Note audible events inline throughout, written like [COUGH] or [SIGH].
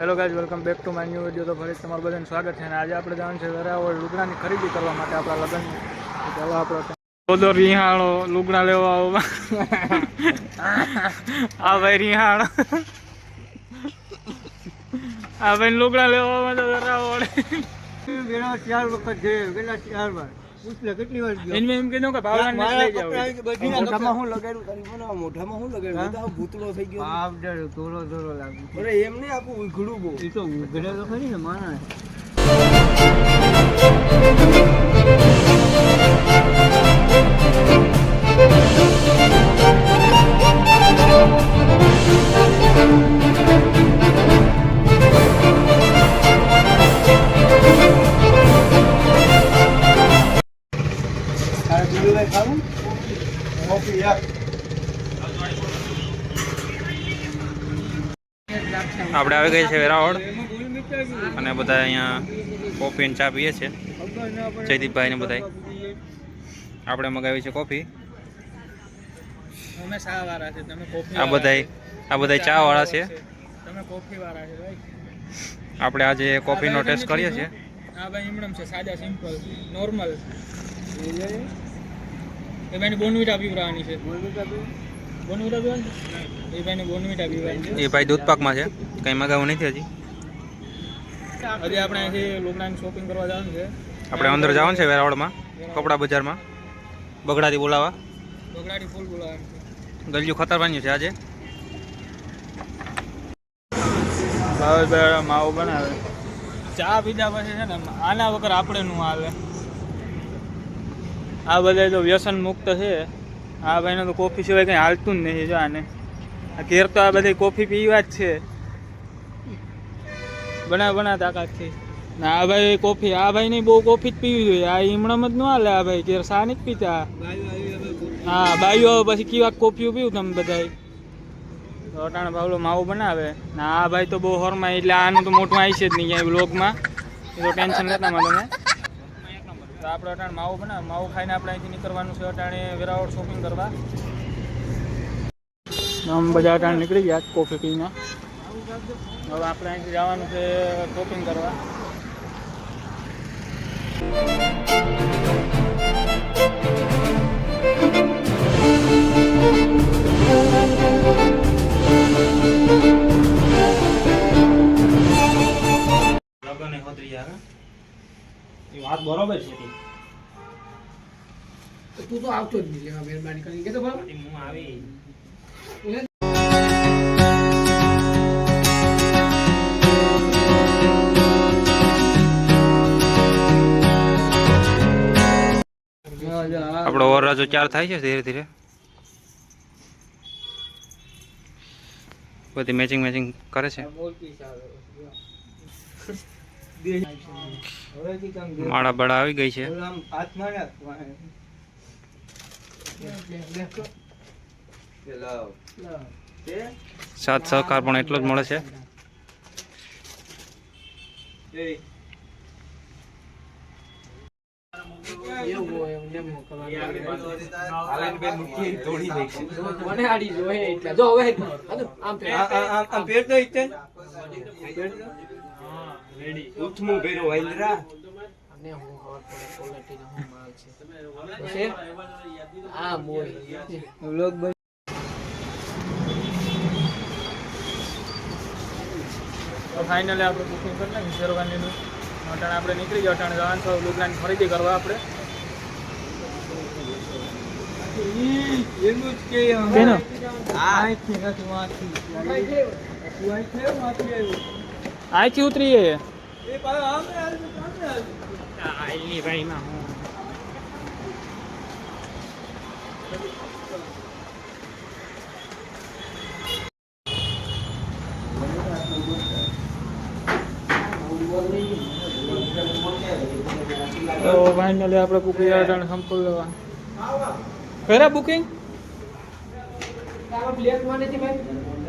Hello guys welcome back to my new video તો ફરી તમારું બધાનું સ્વાગત છે. અને આજે આપણે જવાનું છે વેરાવળ લુગડાની ખરીદી કરવા માટે આપણા લગ્ન ચાલો આપણો ચોદર રિહાણો લુગડા લેવા આવો. આ ભાઈ રિહાણો. આ ભાઈ લુગડા લેવા આવવા તો વેરાવળ. વેલા ચાર વખત જઈએ વેલા ચાર વાર પૂછ લે કેટલી વાર ગયો? એને એમ કીધું કે ભાવના ને લઈ જાવ મોઢામાં હું લગાડ્યું? તારી મને મોઢામાં હું લગાડ્યું? બધા ભૂતળો થઈ ગયો. બાપ ડર ધોરો ધોરો લાગ્યો. અરે એમ નહીં આપું ઉઘડું બહુ. એ તો ઉઘડે તો ખરી ને માણસ. આપણે આવી ગઈ છે વેરાવળ અને બધા અહીંયા કોફી અને ચા પીએ છે જયદીપભાઈ ને બધા આપણે મગાવી છે કોફી આ બધાય આ બધાય ચા વાળા છે. તમે કોફી વાળા છે ભાઈ. આપણે આજે કોફીનો ટેસ્ટ કરીએ છીએ. આ ભાઈ એમણમ છે સાદા સિમ્પલ નોર્મલ એ ભાઈ બોનવીટા પીવડાવવાની છે. બોનવીટા એ ભાઈ દૂધપાકમાં છે. કંઈ મગાવવું નથી હજી. હજી આપણે અહીંથી લોકડાઉન શોપિંગ કરવા જવાનું છે. આપણે અંદર જવાનું છે વેરાવળમાં કપડા બજારમાં. બગડાથી બોલાવા. બગડાથી ફૂલ બોલાવવાનું છે. ગલિયું ખતરવાનું છે આજે. માવો બનાવે. ચા પીધા પછી છે ને આના વગર આપણે નું આવે આ બધા તો વ્યસન મુક્ત છે. આ ભાઈનો તો કોફી સિવાય કંઈ હાલતું જ નહીં જો આને. ઘેર તો આ બધી કોફી પીવા જ છે. બના બના તાકાતથી ના આ ભાઈ કોફી આ ભાઈ ની બહુ કોફી જ પીવી જોઈએ. આ હમણાં જ ન હાલે આ ભાઈ, ઘેર સા નહીં પીતા? હા બાઈઓ પછી કેવા કોફીઓ પીવું તમે બધાય. રોટાણા ભાવલો માવો બનાવે. ના આ ભાઈ તો બહુ હોરમાં એટલે આનું તો મોટું આવી છે જ નહીં ક્યાંય બ્લોગમાં એ તો ટેન્શન લેતા મારે તમે. આપણે અટાણે માવો બનાવે માવો ખાઈને આપણે અહીંથી નીકળવાનું છે અટાણે વેરાવળ શોપિંગ કરવા. આમ બધા અટાણે નીકળી ગયા કોફી પીને. હવે આપણે અહીંથી જવાનું છે શોપિંગ કરવા. લગન હોદરી આવે એ વાત બરોબર છે તું તો આવતો જ નહીં લેવા મહેરબાની કરીને. કે તો બરાબર હું આવી. આપણો વરરાજો ચાર થાય છે ધીરે ધીરે. બધી મેચિંગ મેચિંગ કરે છે. માળા બળા આવી ગઈ છે. સાથ સહકાર પણ એટલો જ મળે છે. પેટ ઉથમું અને હું ખબર પડે quality નો શું માલ છે. આ મોય. વ્લોગ બન તો ફાઇનલી આપણે બુકિંગ કરી નાખી શેરવાનીનું અટાણે આપણે નીકળી ગયા. અટાણે જવાનું છે. લુગડાની ખરીદી કરવા આપણે. એનું જ કે આ આથી નથી વાંચી. તું આથી આવ્યો. અહીંથી ઉતરીએ. તો ફાઇનલી આપણે બુકિંગ અટાણે સંપૂર્ણ લેવા કર્યા બુકિંગ આમાં plate માં ભાઈ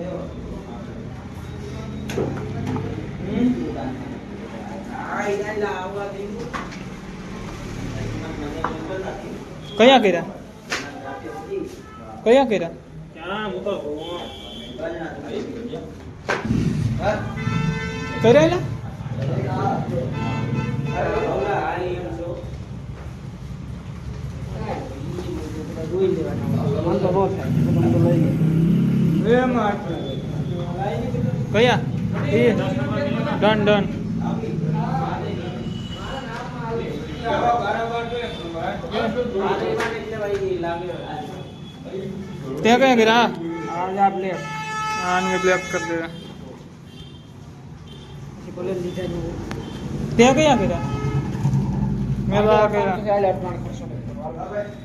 કયા કર્યા? કયા કર્યા? કરેલા? કયા? એ ડન ડન. ત્યાં કયા આ આને બ્લેક કરી દે કયા તો આ કર્યા ચાલે અટવાણ કરશો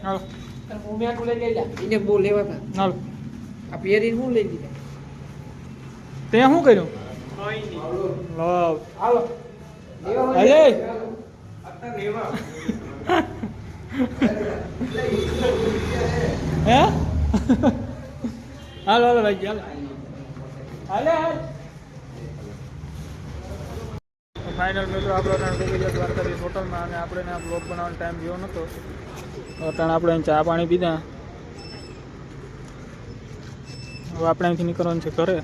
હાલો. હું મેં લઈ લઈ જા એને બહુ હતા હાલો. આ પહેરીને હું લઈ દીધા ત્યાં શું કર્યું? [LAUGHS] હે? હાલો હાલો ભાઈ ચાલો હાલે હાલ. ફાઇનલ મિત્રો આપણે ત્રણ ભેગી ગયા દ્વારકાધીશ હોટલમાં અને આપણે આ બ્લોગ બનાવવાનો ટાઈમ ગયો નહોતો ત્રણ આપણે ચા પાણી પીધા. હવે આપણે અહીંથી નીકળવાનું છે ઘરે.